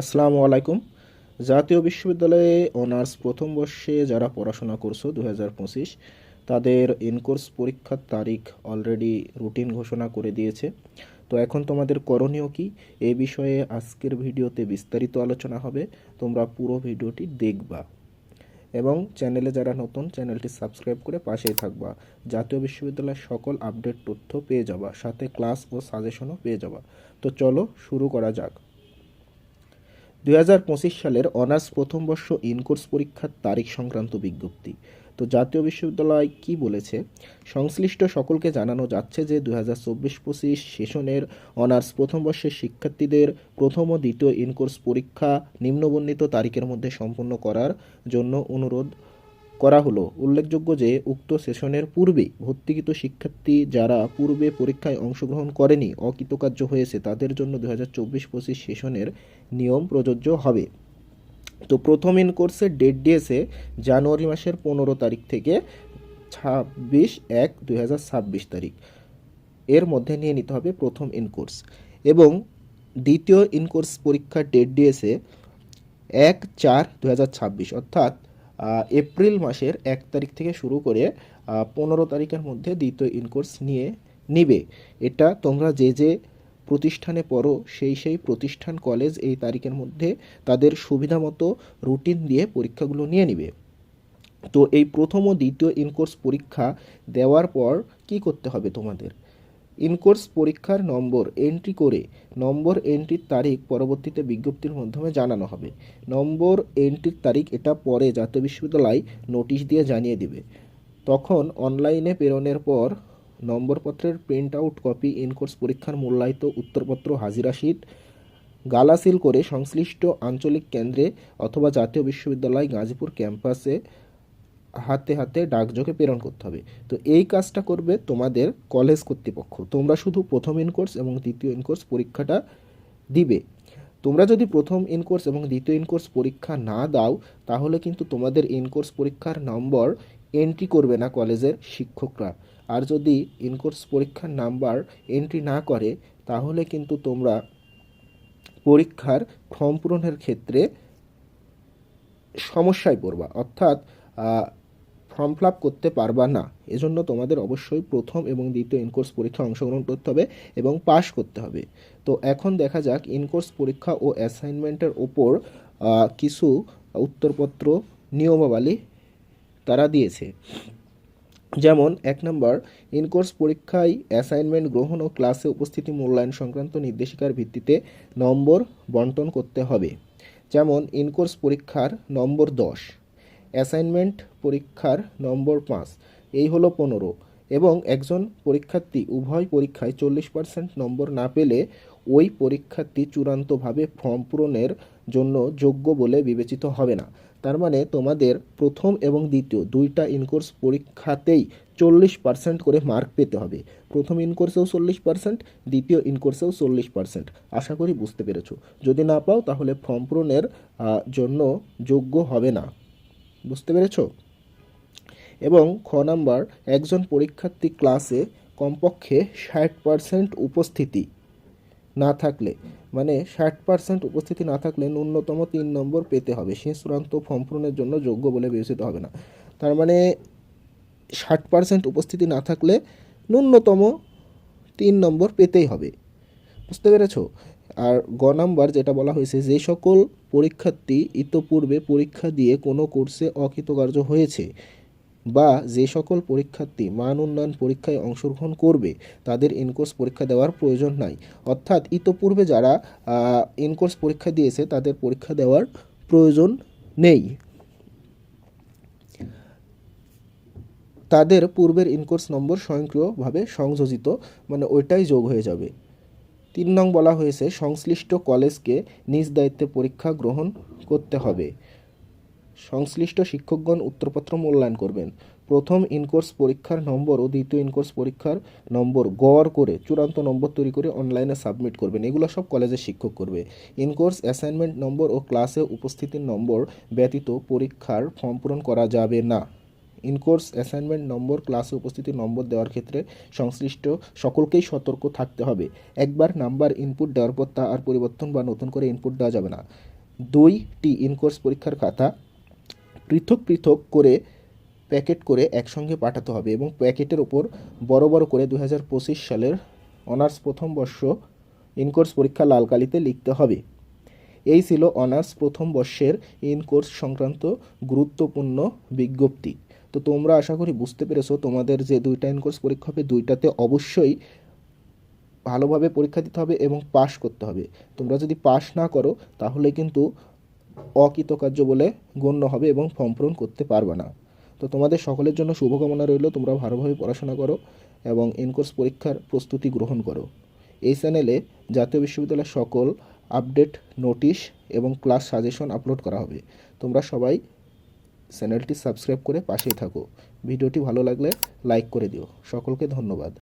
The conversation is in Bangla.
আসসালামু আলাইকুম। জাতীয় বিশ্ববিদ্যালয়ে অনার্স প্রথম বর্ষে যারা পড়াশোনা করছ দু হাজার পঁচিশ, তাদের ইনকোর্স পরীক্ষার তারিখ অলরেডি রুটিন ঘোষণা করে দিয়েছে। তো এখন তোমাদের করণীয় কি? এ বিষয়ে আজকের ভিডিওতে বিস্তারিত আলোচনা হবে। তোমরা পুরো ভিডিওটি দেখবা। এবং চ্যানেলে যারা নতুন, চ্যানেলটি সাবস্ক্রাইব করে পাশেই থাকবা। জাতীয় বিশ্ববিদ্যালয়ের সকল আপডেট তথ্য পেয়ে যাবা। সাথে ক্লাস ও সাজেশনও পেয়ে যাবা। তো চলো শুরু করা যাক। দুই হাজার পঁচিশ সালের অনার্স প্রথম বর্ষ ইনকোর্স পরীক্ষার তারিখ সংক্রান্ত বিজ্ঞপ্তি। তো জাতীয় বিশ্ববিদ্যালয় কি বলেছে? সংশ্লিষ্ট সকলকে জানানো যাচ্ছে যে দু হাজার চব্বিশ পঁচিশ সেশনের অনার্স প্রথম বর্ষের শিক্ষার্থীদের প্রথম ও দ্বিতীয় ইনকোর্স পরীক্ষা নিম্নবর্ণিত তারিখের মধ্যে সম্পন্ন করার জন্য অনুরোধ করা হলো। উল্লেখযোগ্য যে, উক্ত সেশনের পূর্বে ভর্তিকৃত শিক্ষার্থী যারা পূর্বে পরীক্ষায় অংশগ্রহণ করেনি, অকৃতকার্য হয়েছে, তাদের জন্য দু হাজার চব্বিশ পঁচিশ সেশনের নিয়ম প্রযোজ্য হবে। তো প্রথম ইন কোর্সের ডেট দিয়েছে জানুয়ারি মাসের পনেরো তারিখ থেকে ছাব্বিশ এক দুই তারিখ। এর মধ্যে নিয়ে নিতে হবে প্রথম ইন কোর্স এবং দ্বিতীয় ইন কোর্স পরীক্ষার ডেট দিয়েছে এক চার দু অর্থাৎ এপ্রিল মাসের এক তারিখ থেকে শুরু করে পনেরো তারিখের মধ্যে দ্বিতীয় ইনকোর্স নিয়ে নিবে। এটা তোমরা যে যে প্রতিষ্ঠানে পড়ো, সেই সেই প্রতিষ্ঠান, কলেজ এই তারিখের মধ্যে তাদের সুবিধা মতো রুটিন দিয়ে পরীক্ষাগুলো নিয়ে নিবে। তো এই প্রথম ও দ্বিতীয় ইনকোর্স পরীক্ষা দেওয়ার পর কি করতে হবে তোমাদের? ইনকোর্স পরীক্ষার নম্বর এন্ট্রি করে নম্বর এন্ট্রির তারিখ পরবর্তীতে বিজ্ঞপ্তির মাধ্যমে জানানো হবে। নম্বর এন্ট্রির তারিখ এটা পরে জাতীয় বিশ্ববিদ্যালয় নোটিশ দিয়ে জানিয়ে দিবে। তখন অনলাইনে প্রেরণের পর নম্বরপত্রের print out copy in course পরীক্ষার মূল্যায়িত উত্তরপত্র, হাজিরা শীট গালাসিল করে সংশ্লিষ্ট আঞ্চলিক কেন্দ্রে অথবা জাতীয় বিশ্ববিদ্যালয় গাজীপুর ক্যাম্পাসে হাতে হাতে ডাকযোগে প্রেরণ করতে হবে। তো এই কাজটা করবে তোমাদের কলেজ কর্তৃপক্ষ। তোমরা শুধু প্রথম ইনকোর্স এবং দ্বিতীয় ইনকোর্স পরীক্ষাটা দিবে। তোমরা যদি প্রথম ইনকোর্স এবং দ্বিতীয় ইনকোর্স পরীক্ষা না দাও, তাহলে কিন্তু তোমাদের ইনকোর্স পরীক্ষার নম্বর এন্ট্রি করবে না কলেজের শিক্ষকরা। আর যদি ইনকোর্স পরীক্ষার নাম্বার এন্ট্রি না করে, তাহলে কিন্তু তোমরা পরীক্ষার ফর্ম পূরণের ক্ষেত্রে সমস্যায় পড়বা। অর্থাৎ ফর্ম ফিল আপ করতে পারবা না। এজন্য তোমাদের অবশ্যই প্রথম এবং দ্বিতীয় ইনকোর্স পরীক্ষায় অংশগ্রহণ করতে হবে এবং পাশ করতে হবে। তো এখন দেখা যাক ইনকোর্স পরীক্ষা ও অ্যাসাইনমেন্টের ওপর কিছু উত্তরপত্র, নিয়মাবলী তারা দিয়েছে। যেমন, এক নম্বর ইনকোর্স পরীক্ষায় অ্যাসাইনমেন্ট গ্রহণ ও ক্লাসে উপস্থিতি মূল্যায়ন সংক্রান্ত নির্দেশিকার ভিত্তিতে নম্বর বন্টন করতে হবে। যেমন ইনকোর্স পরীক্ষার নম্বর দশ। অ্যাসাইনমেন্ট পরীক্ষার নম্বর পাঁচ। এই হলো পনেরো। এবং একজন পরীক্ষার্থী উভয় পরীক্ষায় চল্লিশ পার্সেন্ট নম্বর না পেলে ওই পরীক্ষার্থী চূড়ান্তভাবে ফর্ম পূরণের জন্য যোগ্য বলে বিবেচিত হবে না। তার মানে তোমাদের প্রথম এবং দ্বিতীয় দুইটা ইনকোর্স পরীক্ষাতেই চল্লিশ পার্সেন্ট করে মার্ক পেতে হবে। প্রথম ইনকোর্সেও চল্লিশ পার্সেন্ট, দ্বিতীয় ইনকোর্সেও চল্লিশ পার্সেন্ট। আশা করি বুঝতে পেরেছ। যদি না পাও তাহলে ফর্ম পূরণের জন্য যোগ্য হবে না। বুঝতে পেরেছ? এবং খ নাম্বার, একজন পরীক্ষার্থী ক্লাসে কমপক্ষে ষাট পার্সেন্ট উপস্থিতি না থাকলে মানে ষাট পার্সেন্ট উপস্থিতি না থাকলে ন্যূনতম তিন নম্বর পেতে হবে। সে চূড়ান্ত ফর্ম পূরণের জন্য যোগ্য বলে বিবেচিত হবে না। তার মানে ষাট পার্সেন্ট উপস্থিতি না থাকলে ন্যূনতম তিন নম্বর পেতেই হবে। বুঝতে পেরেছ? আর গ নাম্বার যেটা বলা হয়েছে, যে সকল পরীক্ষার্থী ইতোপূর্বে পরীক্ষা দিয়ে কোনো কোর্সে অকৃতকার্য হয়েছে বা যে সকল পরীক্ষার্থী মান উন্নয়ন পরীক্ষায় অংশগ্রহণ করবে, তাদের ইনকোর্স পরীক্ষা দেওয়ার প্রয়োজন নাই। অর্থাৎ ইতোপূর্বে যারা ইনকোর্স পরীক্ষা দিয়েছে, তাদের পরীক্ষা দেওয়ার প্রয়োজন নেই। তাদের পূর্বের ইনকোর্স নম্বর স্বয়ংক্রিয়ভাবে সংযোজিত মানে ওইটাই যোগ হয়ে যাবে। তিন নং বলা হয়েছে, সংশ্লিষ্ট কলেজকে নিজ দায়িত্বে পরীক্ষা গ্রহণ করতে হবে। সংশ্লিষ্ট শিক্ষকগণ উত্তরপত্র মূল্যায়ন করবেন। প্রথম ইনকোর্স পরীক্ষার নম্বর ও দ্বিতীয় ইনকোর্স পরীক্ষার নম্বর গড় করে চূড়ান্ত নম্বর তৈরি করে অনলাইনে সাবমিট করবেন। এগুলো সব কলেজের শিক্ষক করবে। ইনকোর্স অ্যাসাইনমেন্ট নম্বর ও ক্লাসে উপস্থিতির নম্বর ব্যতীত পরীক্ষার ফর্ম পূরণ করা যাবে না। ইনকোর্স, অ্যাসাইনমেন্ট, নম্বর, ক্লাসে উপস্থিতির নম্বর দেওয়ার ক্ষেত্রে সংশ্লিষ্ট সকলকেই সতর্ক থাকতে হবে। একবার নাম্বার ইনপুট দেওয়ার পর তা আর পরিবর্তন বা নতুন করে ইনপুট দেওয়া যাবে না। দুইটি ইনকোর্স পরীক্ষার খাতা পৃথক পৃথক করে প্যাকেট করে একসঙ্গে পাঠাতে হবে এবং প্যাকেটের ওপর বড় বড় করে দু হাজার পঁচিশ সালের অনার্স প্রথম বর্ষ ইনকোর্স পরীক্ষা লাল কালিতে লিখতে হবে। এই ছিল অনার্স প্রথম বর্ষের ইন কোর্স সংক্রান্ত গুরুত্বপূর্ণ বিজ্ঞপ্তি। তো তোমরা আশা করি বুঝতে পেরেছ, তোমাদের যে দুইটা কোর্স পরীক্ষা হবে, দুইটাতে অবশ্যই ভালোভাবে পরীক্ষা দিতে হবে এবং পাশ করতে হবে। তোমরা যদি পাশ না করো, তাহলে কিন্তু অকৃতকার্য বলে গণ্য হবে এবং ফর্ম পূরণ করতে পারবে না। তো তোমাদের সকলের জন্য শুভকামনা রইল, তোমরা ভালোভাবে পড়াশোনা করো এবং ইনকোর্স পরীক্ষার প্রস্তুতি গ্রহণ করো। এই চ্যানেলে জাতীয় বিশ্ববিদ্যালয়ের সকল আপডেট নোটিশ এবং ক্লাস সাজেশন আপলোড করা হবে। তোমরা সবাই চ্যানেলটি সাবস্ক্রাইব করে পাশেই থাকো। ভিডিওটি ভালো লাগলে লাইক করে দিও। সকলকে ধন্যবাদ।